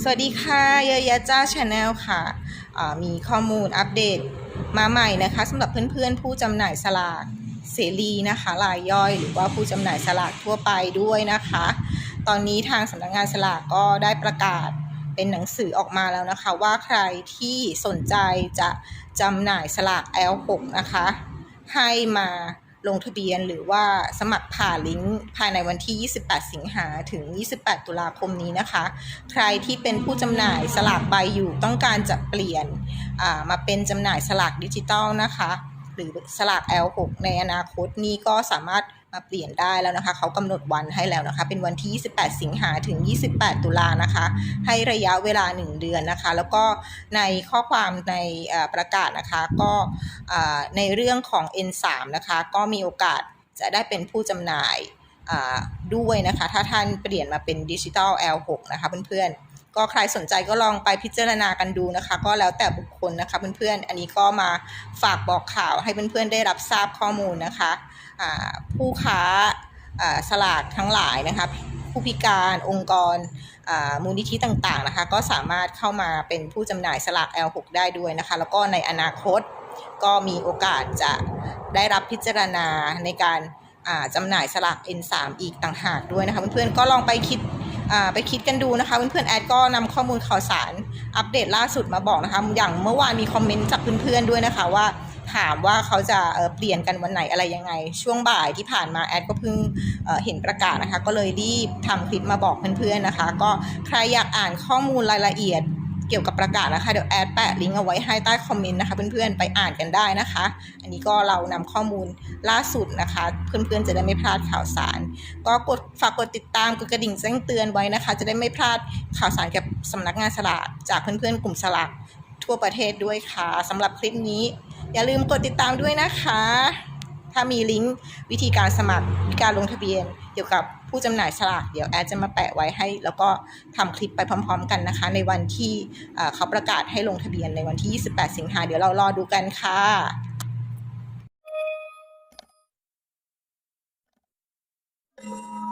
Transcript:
สวัสดีค่ะเยอะยะจ้าชาแนลค่ะมีข้อมูลอัปเดตมาใหม่นะคะสำหรับเพื่อนๆ ผู้จำหน่ายสลากเสรีนะคะรายย่อยหรือว่าผู้จำหน่ายสลากทั่วไปด้วยนะคะ ตอนนี้ทางสำนักงานสลากก็ได้ประกาศเป็นหนังสือออกมาแล้วนะคะ ว่าใครที่สนใจจะจำหน่ายสลาก L6 นะคะ ให้มา ลงทะเบียนหรือว่าสมัครผ่านลิงก์ภายในวันที่ 28 สิงหาถึง 28 ตุลาคมนี้นะคะ ใครที่เป็นผู้จำหน่ายสลากใบอยู่ต้องการจะเปลี่ยนมาเป็นจำหน่ายสลากดิจิตอลนะคะ หรือสลาก L6 ในอนาคตนี้ก็สามารถ มาเปลี่ยนได้แล้วนะคะ เขากำหนดวันให้แล้วนะคะ เป็นวันที่ 28 สิงหาถึง 28 ตุลานะคะ ให้ระยะเวลา 1 เดือนนะคะ แล้วก็ในข้อความในประกาศนะคะก็ในเรื่องของ N3 นะคะก็มีโอกาสจะได้เป็นผู้จำหน่ายด้วยนะคะ ถ้าท่านเปลี่ยนมาเป็นดิจิตอล L6 นะคะเพื่อนๆ ก็ใครสนใจก็ลองไปพิจารณากันดูนะคะ ก็แล้วแต่บุคคลนะคะเพื่อนๆ อันนี้ก็มาฝากบอกข่าวให้เพื่อนๆ ได้รับทราบข้อมูลนะคะ ผู้ค้าสลากทั้งหลายนะคะผู้พิการองค์กรมูลนิธิต่างๆนะคะก็สามารถเข้ามาเป็นผู้จำหน่ายสลาก L6 ได้ด้วยนะคะ แล้วก็ในอนาคตก็มีโอกาสจะได้รับพิจารณาในการาจำหน่ายสลาก N3 อีกต่างหากด้วยนะคะเพื่อนๆก็ลองไปคิดไปคิดกันดูนะคะเพื่อนๆแอดก็นำข้อมูลข่าวสารอัปเดตล่าสุดมาบอกนะคะ อย่างเมื่อวานมีคอมเมนต์จากเพื่อนๆด้วยนะคะว่า ถามว่าเขาจะเปลี่ยนกันวันไหนอะไรยังไง ช่วงบ่ายที่ผ่านมาแอดก็เพิ่งเห็นประกาศนะคะ ก็เลยรีบทำคลิปมาบอกเพื่อนๆนะคะ ก็ใครอยากอ่านข้อมูลรายละเอียดเกี่ยวกับประกาศนะคะ เดี๋ยวแอดแปะลิงก์เอาไว้ให้ใต้คอมเมนต์นะคะเพื่อนๆไปอ่านกันได้นะคะ อันนี้ก็เรานำข้อมูลล่าสุดนะคะ เพื่อนๆจะได้ไม่พลาดข่าวสาร ก็กดฝากกดติดตามกดกระดิ่งแจ้งเตือนไว้นะคะ จะได้ไม่พลาดข่าวสารกับสำนักงานสลากจากเพื่อนๆกลุ่มสลากทั่วประเทศด้วยค่ะสำหรับคลิปนี้ อย่าลืมกดติดตามด้วยนะคะ ถ้ามีลิงก์วิธีการสมัครวิธีการลงทะเบียน เกี่ยวกับผู้จำหน่ายสลากเดี๋ยวแอดจะมาแปะไว้ให้ แล้วก็ทำคลิปไปพร้อม ๆ กันนะคะ ในวันที่เขาประกาศให้ลงทะเบียนในวันที่ 28 สิงหาเดี๋ยวเรารอดูกันค่ะうん。